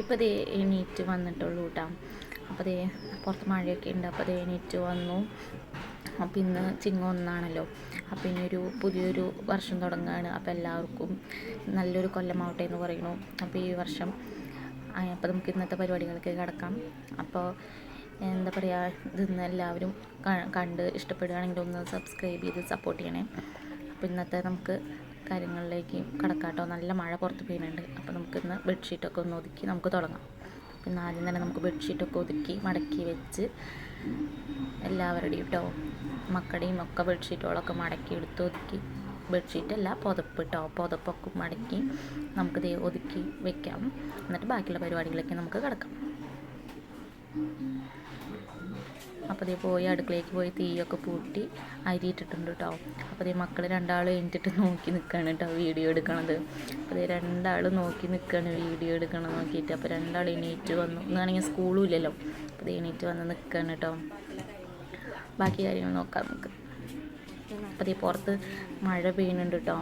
ഇപ്പോൾ ദേ എണീറ്റ് വന്നിട്ടുള്ളൂ കേട്ടോ അപ്പോൾ ദേ പുറത്ത് മഴയൊക്കെ ഉണ്ട് അപ്പോൾ ദേ എണീറ്റ് വന്നു. അപ്പോൾ ഇന്ന് ചിങ്ങം ഒന്നാണല്ലോ. അപ്പോൾ ഇനി ഒരു പുതിയൊരു വർഷം തുടങ്ങുകയാണ് അപ്പോൾ എല്ലാവർക്കും നല്ലൊരു കൊല്ലമാവട്ടെ എന്ന് പറയുന്നു. അപ്പോൾ ഈ വർഷം അപ്പം അപ്പോൾ നമുക്ക് ഇന്നത്തെ പരിപാടികൾക്ക് കിടക്കാം. അപ്പോൾ എന്താ പറയുക ഇതിന്ന് എല്ലാവരും കണ്ട് ഇഷ്ടപ്പെടുകയാണെങ്കിൽ ഒന്ന് സബ്സ്ക്രൈബ് ചെയ്ത് സപ്പോർട്ട് ചെയ്യണേ. അപ്പോൾ ഇന്നത്തെ നമുക്ക് കാര്യങ്ങളിലേക്ക് കടക്കാട്ടോ. നല്ല മഴ പുറത്ത് പെയ്യുന്നുണ്ട്. അപ്പോൾ നമുക്കിന്ന് ബെഡ്ഷീറ്റൊക്കെ ഒന്ന് ഒതുക്കി നമുക്ക് തുടങ്ങാം. പിന്നെ ആദ്യം തന്നെ നമുക്ക് ബെഡ്ഷീറ്റൊക്കെ ഒതുക്കി മടക്കി വെച്ച് എല്ലാവരുടെയും കേട്ടോ മക്കളുടെയും ഒക്കെ ബെഡ്ഷീറ്റുകളൊക്കെ മടക്കി എടുത്ത് ഒതുക്കി. ബെഡ്ഷീറ്റല്ല പുതപ്പ് കേട്ടോ പുതപ്പൊക്കെ മടക്കി നമുക്കിത് ഒതുക്കി വെക്കാം. എന്നിട്ട് ബാക്കിയുള്ള പരിപാടികളൊക്കെ നമുക്ക് കിടക്കാം. അപ്പോൾ ദേ പോയി അടുക്കളയ്ക്ക് പോയി തീയൊക്കെ പൂട്ടി അരി ഇട്ടിട്ടുണ്ട് കേട്ടോ അപ്പോൾ ദേ മക്കൾ രണ്ടാൾ എഴുന്നിട്ട് നോക്കി നിൽക്കുകയാണ് കേട്ടോ വീഡിയോ എടുക്കണത്. അപ്പോൾ ദേ രണ്ടാൾ നോക്കി നിൽക്കുകയാണ് വീഡിയോ എടുക്കണം നോക്കിയിട്ട്. അപ്പോൾ രണ്ടാൾ എണീറ്റ് വന്നു. ഇന്നാണെങ്കിൽ സ്കൂളും ഇല്ലല്ലോ. അപ്പോൾ ദേ എണീറ്റ് വന്ന് നിൽക്കുകയാണ് കേട്ടോ ബാക്കി കാര്യങ്ങൾ നോക്കാം നമുക്ക്. അപ്പോൾ ഇതേ പുറത്ത് മഴ പെയ്യുന്നുണ്ട് കേട്ടോ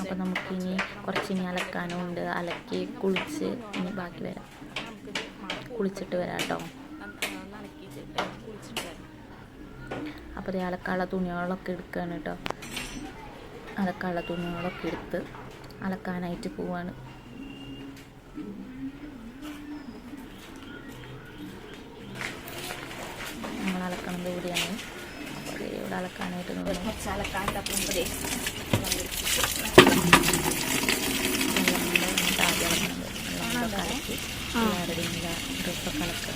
അപ്പോൾ നമുക്കിനി കുറച്ച് ഇനി അലക്കാനും ഉണ്ട് അലക്കി കുളിച്ച് ഇനി ബാക്കി വരാം. കുളിച്ചിട്ട് വരാം കേട്ടോ. അപ്പോൾ ദേ അലക്കാള തുണികളൊക്കെ എടുക്കുകയാണ് കേട്ടോ. അലക്കാള തുണികളൊക്കെ എടുത്ത് അലക്കാനായിട്ട് പോവാണ്. നമ്മൾ അലക്കണത് ഇവിടെയാണ്. അപ്പോൾ ഇവിടെ അലക്കാനായിട്ട് അലക്കാണ്ട് അപ്പം ദേ കലക്കി എല്ലാവരുടെയും ഡ്രസ്സൊക്കെ അലക്കുക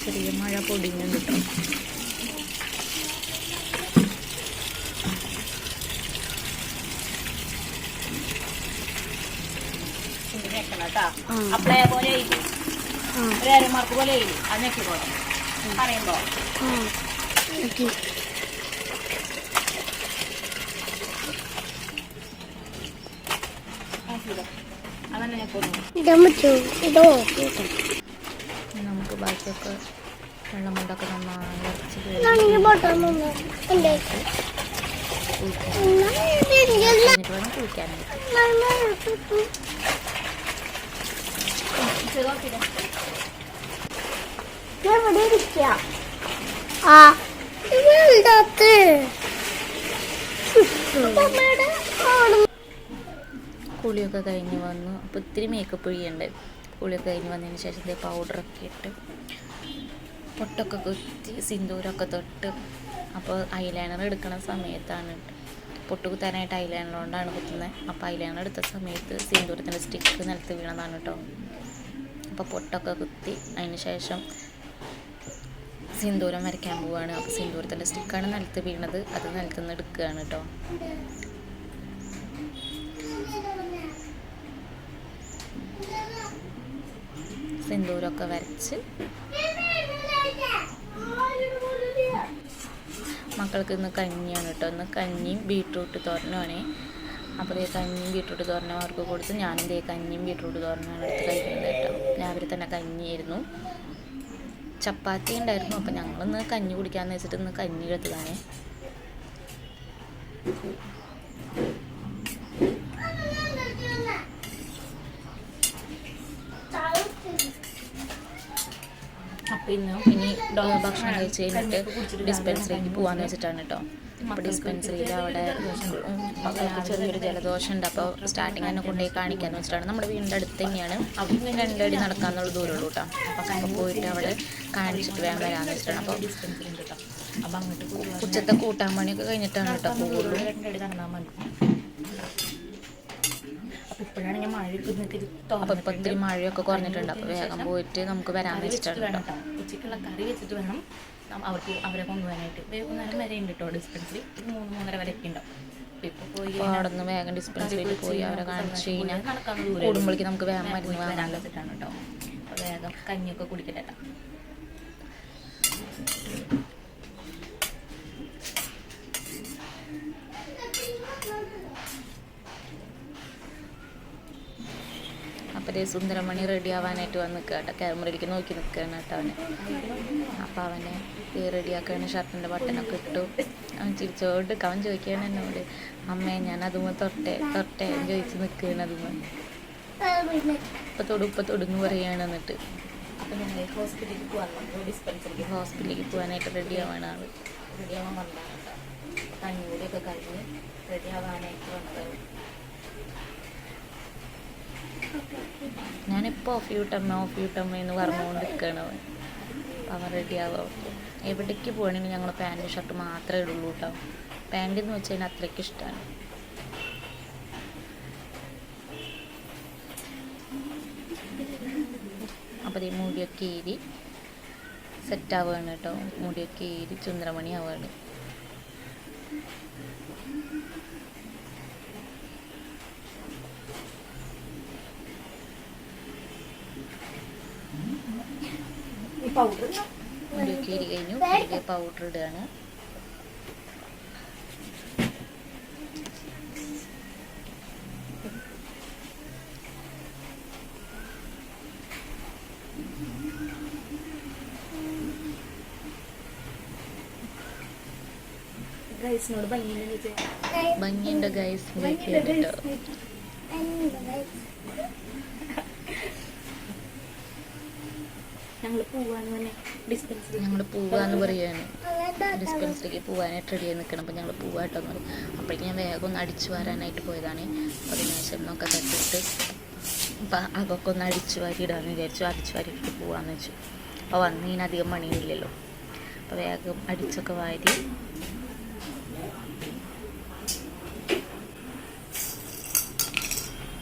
ചെറിയ മഴ പൊടിഞ്ഞു കേട്ടോ ഇത് ഞെക്കണം കേട്ടോ? അപ്പളേ പോലെ എഴുതി ഒരു അരമാർക്ക് പോലെ എഴുതി അത് ഞെക്കിക്കോളും പറയുമ്പോ. നമുക്ക് ബാക്കിയൊക്കെ വെള്ളം കൊണ്ടൊക്കെ നന്നായി കുളിക്കാനായിട്ട്. ആ. കുളിയൊക്കെ കഴിഞ്ഞ് വന്നു. അപ്പോൾ ഇത്തിരി മേക്കപ്പ് ചെയ്യണ്ടേ. കുളിയൊക്കെ കഴിഞ്ഞ് വന്നതിന് ശേഷം ഇതേ പൗഡറൊക്കെ ഇട്ട് പൊട്ടൊക്കെ കുത്തി സിന്ദൂരമൊക്കെ തൊട്ട്. അപ്പോൾ ഐലൈനർ എടുക്കുന്ന സമയത്താണ് പൊട്ട് കുത്താനായിട്ട് ഐലൈനർ കൊണ്ടാണ് കുത്തുന്നത് അപ്പോൾ ഐലൈനർ എടുത്ത സമയത്ത് സിന്ദൂരത്തിന്റെ സ്റ്റിക്ക് നിലത്ത് വീണതാണ് കേട്ടോ അപ്പോൾ പൊട്ടൊക്കെ കുത്തി അതിന് ശേഷം സിന്ദൂരം വരയ്ക്കാൻ പോവുകയാണ് അപ്പോൾ സിന്ദൂരത്തിന്റെ സ്റ്റിക്കാണ് നിലത്ത് വീണത്. അത് നിലത്ത് നിന്ന് എടുക്കുകയാണ് കേട്ടോ. സിന്ദൂരമൊക്കെ വരച്ച് മക്കൾക്ക് ഇന്ന് കഞ്ഞിയാണ് കേട്ടോ. ഇന്ന് കഞ്ഞിയും ബീട്രൂട്ട് തോരനുമാണ് അപ്പോൾ ഈ കഞ്ഞിയും ബീട്രൂട്ട് തോരനും അവർക്ക് കൊടുത്ത് ഞാനും ദേ കഞ്ഞിയും ബീട്രൂട്ട് തോരനും എടുത്ത് കഴിക്കുന്നത് കേട്ടോ. രാവിലെ തന്നെ കഞ്ഞിയായിരുന്നു. ചപ്പാത്തി ഉണ്ടായിരുന്നു. അപ്പോൾ ഞങ്ങളിന്ന് കഞ്ഞി കുടിക്കാമെന്ന് വെച്ചിട്ട് ഇന്ന് കഞ്ഞി എടുത്തതാണ്. അപ്പം ഇന്ന് ഇനി ഭക്ഷണം കഴിച്ച് കഴിഞ്ഞിട്ട് ഡിസ്പെൻസറിക്ക് പോകാമെന്ന് വെച്ചിട്ടാണ് കേട്ടോ. അപ്പോൾ ഡിസ്പെൻസറിയിൽ അവിടെ ചെറിയൊരു ജലദോഷം ഉണ്ട് അപ്പോൾ സ്റ്റാർട്ടിങ് തന്നെ കൊണ്ടുപോയി കാണിക്കാമെന്ന് വെച്ചിട്ടാണ്. നമ്മുടെ വീടിന്റെ അടുത്ത് തന്നെയാണ്. അവിടെ രണ്ടടി നടക്കാന്നുള്ള ദൂരമുള്ളൂ കേട്ടോ. അപ്പോൾ പോയിട്ട് അവിടെ കാണിച്ചിട്ട് വേഗം വരാമെന്ന് വെച്ചിട്ടാണ്. അപ്പോൾ ഉച്ചത്തെ കൂട്ടാൻ പണിയൊക്കെ കഴിഞ്ഞിട്ടാണ് കേട്ടോ പോകുള്ളൂ അപ്പോൾ ഇപ്പോൾ ഇത്തിരി മഴയൊക്കെ കുറഞ്ഞിട്ടുണ്ട്. അപ്പോൾ വേഗം പോയിട്ട് നമുക്ക് വരാമെന്ന് വെച്ചിട്ടുണ്ട് വേണം ഉച്ചയ്ക്കുള്ള കറി വെച്ചിട്ട് വേണം. അവർക്ക് അവരെ കൊണ്ടുപോകാനായിട്ട്. വൈകുന്നേരം വരെ ഉണ്ട് കേട്ടോ ഡിസ്പെൻസറി മൂന്ന് മൂന്നര വരെ ഒക്കെ ഉണ്ടാവും പോയി അവിടെ വേഗം ഡിസ്പെൻസറിയിൽ പോയി അവരെ കാണിച്ച് കഴിഞ്ഞാൽ കൂടുമ്പോഴേക്ക് നമുക്ക് വേഗം മരുന്ന് വെച്ചിട്ടാണ് കേട്ടോ. വേഗം കഞ്ഞിയൊക്കെ കുടിക്കട്ടെ ഇതേ സുന്ദരമണി റെഡി ആവാനായിട്ട് വന്ന് നിൽക്കുക കേട്ടോ. ക്യാമറയിലേക്ക് നോക്കി നിൽക്കുകയാണ് കേട്ടോ അവനെ. അപ്പോൾ അവനെ ഈ റെഡിയാക്കുകയാണ് ഷർട്ടിന്റെ ബട്ടനൊക്കെ ഇട്ടു. അവൻ ചിരിച്ചോണ്ട് അവൻ ചോദിക്കുകയാണ് എന്നോട് അമ്മേ ഞാൻ അതുമ തൊട്ടെ തൊട്ടെ ചോദിച്ച് നിൽക്കുകയാണ് പിന്നെ ഇപ്പം തൊടു ഇപ്പം തൊടുന്ന് പറയുകയാണ് എന്നിട്ട്. അപ്പം ഹോസ്പിറ്റലിലേക്ക് പോകാനായിട്ട് റെഡി ആവാണ് ആൾ. റെഡി ആവാൻ വന്നതാണ് കഞ്ഞൂടിയൊക്കെ കഴിഞ്ഞ് റെഡി ആവാനായിട്ട് വന്നതാണ്. ഞാനിപ്പോൾ ഓഫ് യൂട്ടമ്മ ഓഫ് യൂട്ടമ്മ എന്ന് പറഞ്ഞുകൊണ്ടിരിക്കുകയാണ് അവൻ റെഡി ആവാം. എവിടേക്ക് പോകണമെങ്കിൽ ഞങ്ങൾ പാന്റും ഷർട്ട് മാത്രമേ ഇടുള്ളൂ കേട്ടോ പാന്റ് എന്ന് വെച്ച് കഴിഞ്ഞാൽ അത്രയ്ക്ക് ഇഷ്ടമാണ് അപ്പോൾ ഈ മുടിയൊക്കെ ഏരി സെറ്റ് ആവുകയാണ് കേട്ടോ മുടിയൊക്കെ ഏരി ചുന്ദ്രമണി ആവുകയാണ് പൗഡർ ഏരി കഴിഞ്ഞു. ഇതിൽ പൗഡർ ഇടുകയാണ്. ഭംഗിയുണ്ട് ഗൈസ് ഞങ്ങൾ പോവാന്ന് ഡിസ്പെൻസറി പറയാണ്. ഡിസ്പെൻസറിക്ക് പോവാനായിട്ട് റെഡി ആയി നിൽക്കണം അപ്പോൾ ഞങ്ങൾ പോവാട്ടോ എന്ന് പറയും അപ്പോഴേക്കും ഞാൻ വേഗം ഒന്ന് അടിച്ചു വരാനായിട്ട് പോയതാണ്. പതിനാശന്നൊക്കെ തട്ടിയിട്ട് അപ്പം അതൊക്കെ ഒന്ന് അടിച്ചു വാരിയിടാന്ന് വിചാരിച്ചു. അടിച്ചു വാരിയിട്ട് പോവാന്ന് വെച്ചു. അപ്പോൾ വന്നതിന് അധികം പണിയില്ലല്ലോ. അപ്പോൾ വേഗം അടിച്ചൊക്കെ വാരി.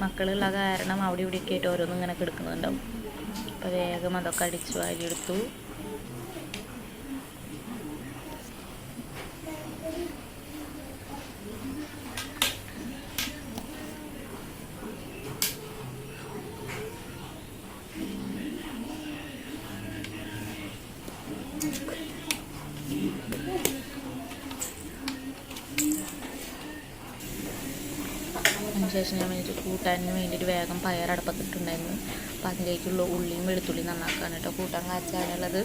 മക്കളുള്ള കാരണം അവിടെ ഇവിടെയൊക്കെ ആയിട്ട് ഓരോന്നും ഇങ്ങനെ കിടക്കുന്നുണ്ടാവും. അപ്പോൾ വേഗം അതൊക്കെ അടിച്ചു വാരിയെടുത്തു. ശേഷം ഞാൻ വേണ്ടിയിട്ട് കൂട്ടാനിന് വേണ്ടിയിട്ട് വേഗം പയറടപ്പത്തിട്ടുണ്ടായിരുന്നു. അപ്പോൾ അതിലേക്കുള്ള ഉള്ളിയും വെളുത്തുള്ളിയും നന്നാക്കാൻ കേട്ടോ. കൂട്ടാൻ കാച്ചാനുള്ളത്.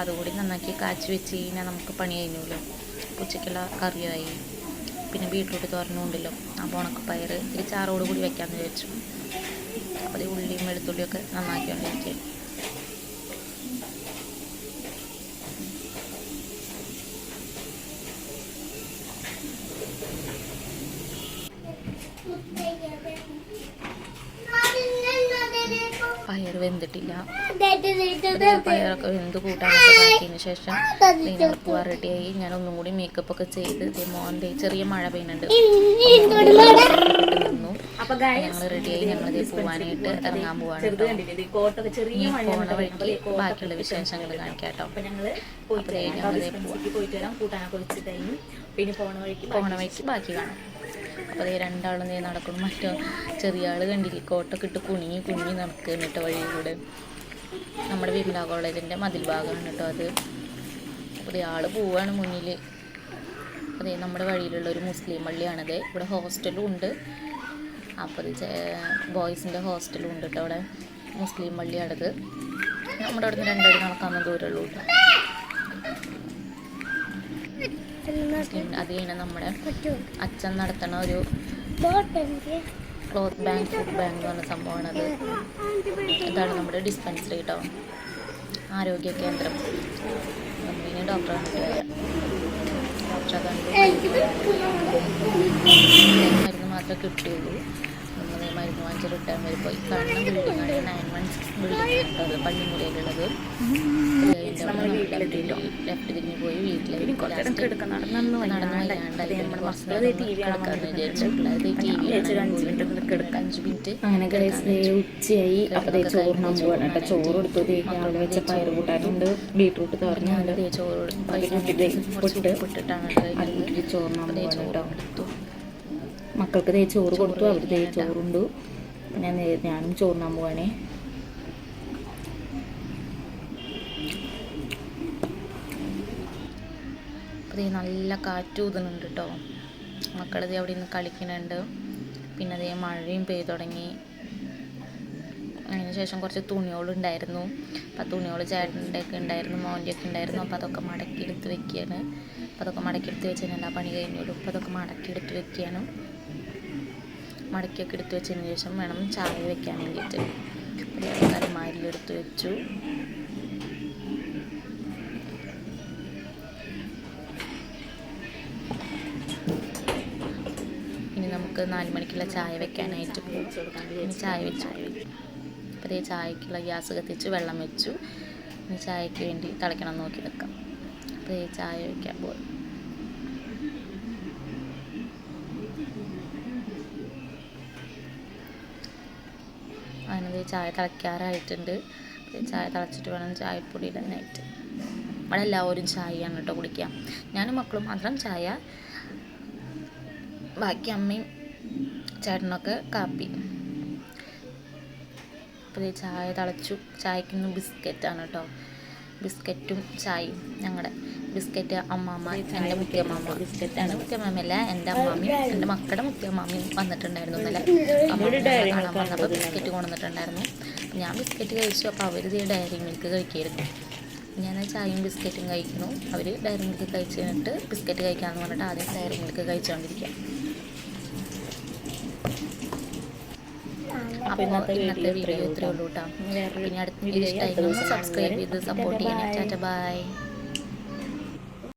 അതുകൂടി നന്നാക്കി കാച്ചി വെച്ച് കഴിഞ്ഞാൽ നമുക്ക് പണി കഴിഞ്ഞല്ലോ ഉച്ചയ്ക്കുള്ള കറിയായി. പിന്നെ ബീട്രൂട്ട് തോരനും ഉണ്ടല്ലോ. അപ്പോൾ ഉണക്കപ്പയർ ഇത്തിരി ചാറോട് കൂടി വെക്കാമെന്ന് വിചാരിച്ചു. അപ്പോൾ ഉള്ളിയും വെളുത്തുള്ളിയൊക്കെ നന്നാക്കിക്കൊണ്ടിരിക്കുക പയർ വെന്തിട്ടില്ല. പയറൊക്കെ വെന്ത് കൂട്ടാനൊക്കെ ശേഷം പോവാൻ റെഡിയായി ഞാൻ ഒന്നും കൂടി മേക്കപ്പ് ഒക്കെ ചെയ്ത് ദേ മോൻ ദേ ചെറിയ മഴ പെയ്യുന്നുണ്ട്. നിന്നു അപ്പൊ ഞങ്ങൾ റെഡിയായി ഞങ്ങൾ ദേ പോവാനായിട്ട് ഇറങ്ങാൻ പോവാണ് പോണ വഴിക്ക് ബാക്കിയുള്ള വിശേഷങ്ങൾ കാണിക്കാട്ടോ അപ്പൊ ഞങ്ങൾ പോയിട്ട് അപ്പൊ വരാം. ഞങ്ങൾ ഡിസ്പെൻസറിക്ക് പോയിട്ട് വരാം കൂട്ടാനൊക്കെ വെച്ച് കഴിഞ്ഞ്. പിന്നെ പോണ വഴിക്ക് പോണ വഴിക്ക് ബാക്കി കാണാം. അപ്പോൾ അതേ രണ്ടാളും നീ നടക്കണം മറ്റോ ചെറിയ ആൾ കണ്ടില്ലേ? കോട്ടൊക്കെ ഇട്ട് കുഞ്ഞി കുഞ്ഞി നടക്കുന്നു കേട്ടോ വഴിയിലൂടെ നമ്മുടെ വിമല കോളേജിന്റെ മതിൽ ഭാഗമാണ് കേട്ടോ അത്. അപ്പോൾ ആൾ പോവാണ് മുന്നിൽ അതെ നമ്മുടെ വഴിയിലുള്ള ഒരു മുസ്ലിം പള്ളിയാണത് ഇവിടെ ഹോസ്റ്റലും ഉണ്ട്. അപ്പോൾ അത് ബോയ്സിന്റെ ഹോസ്റ്റലും ഉണ്ട് കേട്ടോ അവിടെ. മുസ്ലിം പള്ളിയാണത്. നമ്മുടെ അവിടെ നിന്ന് രണ്ടടി നടക്കാൻ ദൂരമുള്ളൂ കേട്ടോ. മുസ്ലിം അത് കഴിഞ്ഞാൽ നമ്മുടെ അച്ഛൻ നടത്തണ ഒരു ക്ലോത്ത് ബാങ്ക് ഫുഡ് ബാങ്ക് എന്ന് പറഞ്ഞ സംഭവമാണ് അത് ഇതാണ് നമ്മുടെ ഡിസ്പെൻസറി കേട്ടോ. ആരോഗ്യ കേന്ദ്രം. നമ്മളിനി ഡോക്ടറെ കണ്ടിട്ട് വരാം ഡോക്ടറെ കണ്ടു മരുന്ന് മാത്രമേ കിട്ടിയുള്ളൂ. നമ്മൾ മരുന്ന് വാങ്ങിച്ച് റിട്ടേൺ വരുമ്പോൾ പോയി. കാണുന്ന ബിൽഡിങ്ങാണ് nine one six building left തിരിഞ്ഞ് പോയി നടന്നു നമ്മൾ ടി വി അഞ്ച് മിനിറ്റ് കിടക്കാം. അഞ്ച് മിനിറ്റ് അങ്ങനെ ഉച്ചയായി. അപ്പോൾ ചോറിനാൻ കേട്ടോ ചോറ് കൊടുത്തു. രാവിലെ വെച്ച പയർ കൂട്ടാറുണ്ട് ബീട്രൂട്ട് തോരനുണ്ട് ദേ ചോറ് പുട്ടിട്ടാണ് ചോറിനാൻ കേട്ടോ മക്കൾക്ക് ദേ ചോറ് കൊടുത്തു. അവർ ദേ ചോറുണ്ട്. ഞാൻ ഞാനും ചോറിനാൻ പോവാണേ. ദേ നല്ല കാറ്റ് ഊതുന്നുണ്ട് കേട്ടോ മക്കളത് അവിടെ നിന്ന് കളിക്കുന്നുണ്ട്. പിന്നെ അതേ മഴയും പെയ്തു തുടങ്ങി. അതിന് ശേഷം കുറച്ച് തുണികളുണ്ടായിരുന്നു അപ്പോൾ ആ തുണികൾ ചേട്ടന്റെ ഒക്കെ ഉണ്ടായിരുന്നു മോന്റെ ഒക്കെ ഉണ്ടായിരുന്നു. അപ്പോൾ അതൊക്കെ മടക്കി എടുത്ത് വെക്കുകയാണ്. അപ്പോൾ അതൊക്കെ മടക്കി എടുത്ത് വെച്ച് എല്ലാ പണി കഴിഞ്ഞോളൂ അപ്പോൾ അതൊക്കെ മടക്കി എടുത്ത് വെക്കുകയാണ്. മടക്കിയൊക്കെ എടുത്ത് വെച്ചതിന് ശേഷം വേണം ചായ വെക്കാൻ വേണ്ടിയിട്ട്. എടുത്ത് വെച്ചു. നാല് മണിക്കുള്ള ചായ വെക്കാനായിട്ട് ഇനി ചായ വെച്ചു. അപ്പോൾ അതേ ചായക്കുള്ള ഗ്യാസ് കത്തിച്ച് വെള്ളം വെച്ചു. ഇനി ചായക്ക് വേണ്ടി തിളയ്ക്കണം നോക്കി വെക്കാം അപ്പോൾ ചായ വെക്കാൻ പോകും അതിനത് ചായ തിളയ്ക്കാറായിട്ടുണ്ട്. ചായ തിളച്ചിട്ട് വേണം ചായപ്പൊടി ഇടാനായിട്ട്. ഇവിടെ എല്ലാവരും ചായയാണ് കേട്ടോ കുടിക്കുക. ഞാനും മക്കളും മാത്രം ചായ. ബാക്കി അമ്മയും ചേട്ടനൊക്കെ കാപ്പി. അപ്പോൾ ചായ തിളച്ചു. ചായക്കിന്ന് ബിസ്ക്കറ്റാണ് കേട്ടോ ബിസ്ക്കറ്റും ചായയും ഞങ്ങളുടെ ബിസ്ക്കറ്റ് അമ്മാമ്മ എന്റെ മുത്തിയമ്മാമ്മ ബിസ്ക്കറ്റാണ്. മുത്തിയമ്മാമയല്ല എന്റെ അമ്മാമ്മയും എന്റെ മക്കളുടെ മുത്തിയമ്മാമ്മയും വന്നിട്ടുണ്ടായിരുന്നു ഇന്നലെ. കാണാൻ വന്നപ്പോൾ ബിസ്ക്കറ്റ് കൊണ്ടുവന്നിട്ടുണ്ടായിരുന്നു. ഞാൻ ബിസ്ക്കറ്റ് കഴിച്ചു. അപ്പോൾ അവർ ഡയറി മിൽക്ക് കഴിക്കായിരുന്നു. ഞാൻ ചായയും ബിസ്ക്കറ്റും കഴിക്കുന്നു. അവർ ഡയറി മിൽക്ക് കഴിച്ച് കഴിഞ്ഞിട്ട് ബിസ്ക്കറ്റ് കഴിക്കാമെന്ന് പറഞ്ഞിട്ട് ആദ്യം ഡയറി മിൽക്ക് കഴിച്ചുകൊണ്ടിരിക്കുക അപ്പോൾ ഇന്നത്തെ വീഡിയോ ഇത്രയേ ഉള്ളൂ കേട്ടോ. പിന്നെ അടുത്ത വീഡിയോ ഇഷ്ടമായി സബ്സ്ക്രൈബ് ചെയ്ത് സപ്പോർട്ട് ചെയ്യണം ടാറ്റ ബൈ